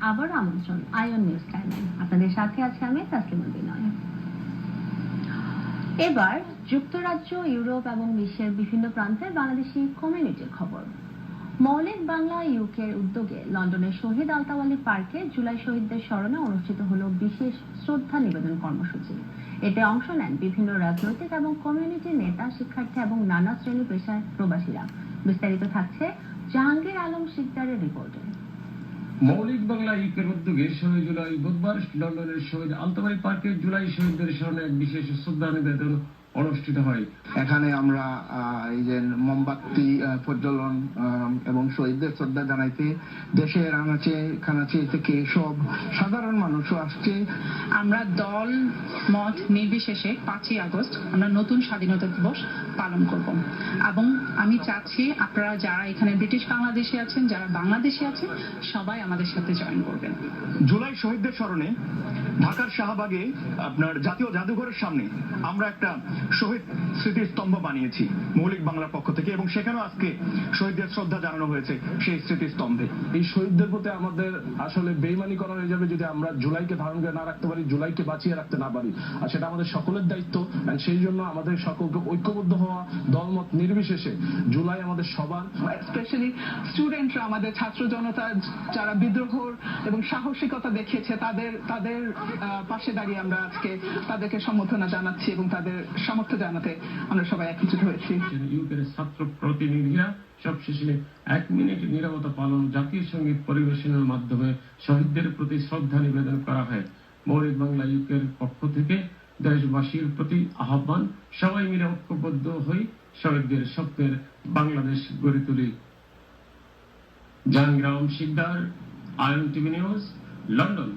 আবার আমন্ত্রণ, ion news টাইমে। আপনাদের সাথে আমি তাসলিমা বিনয়। এবার যুক্তরাজ্য, ইউরোপ এবং বিশ্বের বিভিন্ন বাংলাদেশি কমিউনিটির খবর। মৌলিক বাংলা উদ্যোগে লন্ডনের শহীদ আলতাওয়ালি পার্কে জুলাই শহীদদের স্মরণে অনুষ্ঠিত হলো বিশেষ শ্রদ্ধা নিবেদন কর্মসূচি। এতে অংশ নেন বিভিন্ন রাজনৈতিক এবং কমিউনিটি নেতা, শিক্ষার্থী এবং নানা শ্রেণি পেশার প্রবাসীরা। বিস্তারিত থাকছে জাহাঙ্গীর আলম শিকদারের রিপোর্টে। মৌলিক বাংলা ইউকের উদ্যোগে ষোলোই জুলাই বুধবার লন্ডনের শহীদ আলতাবাই পার্কে জুলাই শহীদদের স্মরণে এক বিশেষ শ্রদ্ধা নিবেদন অনুষ্ঠিত হয়। এখানে আমরা আহ, এই যে মোমবাতি প্রজ্বলন এবং শহীদদের শ্রদ্ধা জানাইতে দেশের আনাচে খানাচে থেকে সব সাধারণ মানুষও আসছে। আমরা দল মত নির্বিশেষে পাঁচই আগস্ট আমরা নতুন স্বাধীনতা দিবস পালন করব। এবং আমি চাচ্ছি আপনারা যারা এখানে ব্রিটিশ বাংলাদেশে আছেন যারা বাংলাদেশে আছেন সবাই আমাদের সাথে জয়েন করবেন। জুলাই শহীদদের স্মরণে ঢাকার শাহবাগে আপনার জাতীয় জাদুঘরের সামনে আমরা একটা শহীদ স্মৃতিস্তম্ভ বানিয়েছি মৌলিক বাংলার পক্ষ থেকে এবং সেখানেও আজকে শহীদদের শ্রদ্ধা জানানো হয়েছে সেই স্মৃতিস্তম্ভে। এই শহীদদের প্রতি আমাদের আসলে বেইমানি করা হয়ে যাবে যদি আমরা জুলাইকে ধারণ করে না রাখতে পারি জুলাইকে বাঁচিয়ে রাখতে না পারি। আর সেটা আমাদের সকলের দায়িত্ব সেই জন্য আমাদের সকলকে ঐক্যবদ্ধ হওয়া দলমত নির্বিশেষে জুলাই আমাদের সবার। স্পেশালি স্টুডেন্টরা আমাদের ছাত্র জনতা যারা বিদ্রোহ এবং সাহসিকতা দেখিয়েছে তাদের তাদের পাশে দাঁড়িয়ে আমরা আজকে তাদেরকে সম্বর্ধনা জানাচ্ছি এবং তাদের সামর্থ্য জানাতে আমরা সবাই একত্রিত হয়েছি। ইউকের ছাত্র প্রতিনিধিরা সবশেষে এক মিনিট নিরবতা পালন জাতীয় সংগীত পরিবেশনের মাধ্যমে শহীদদের প্রতি শ্রদ্ধা নিবেদন করা হয়। মৌলিক বাংলা ইউকের পক্ষ থেকে দেশবাসীর প্রতি আহ্বান, সবাই মিলে ঐক্যবদ্ধ হই, শহীদদের স্বপ্নের বাংলাদেশ গড়ে তুলি। Jahangir Alam Sikdar, Ayon TV news, London.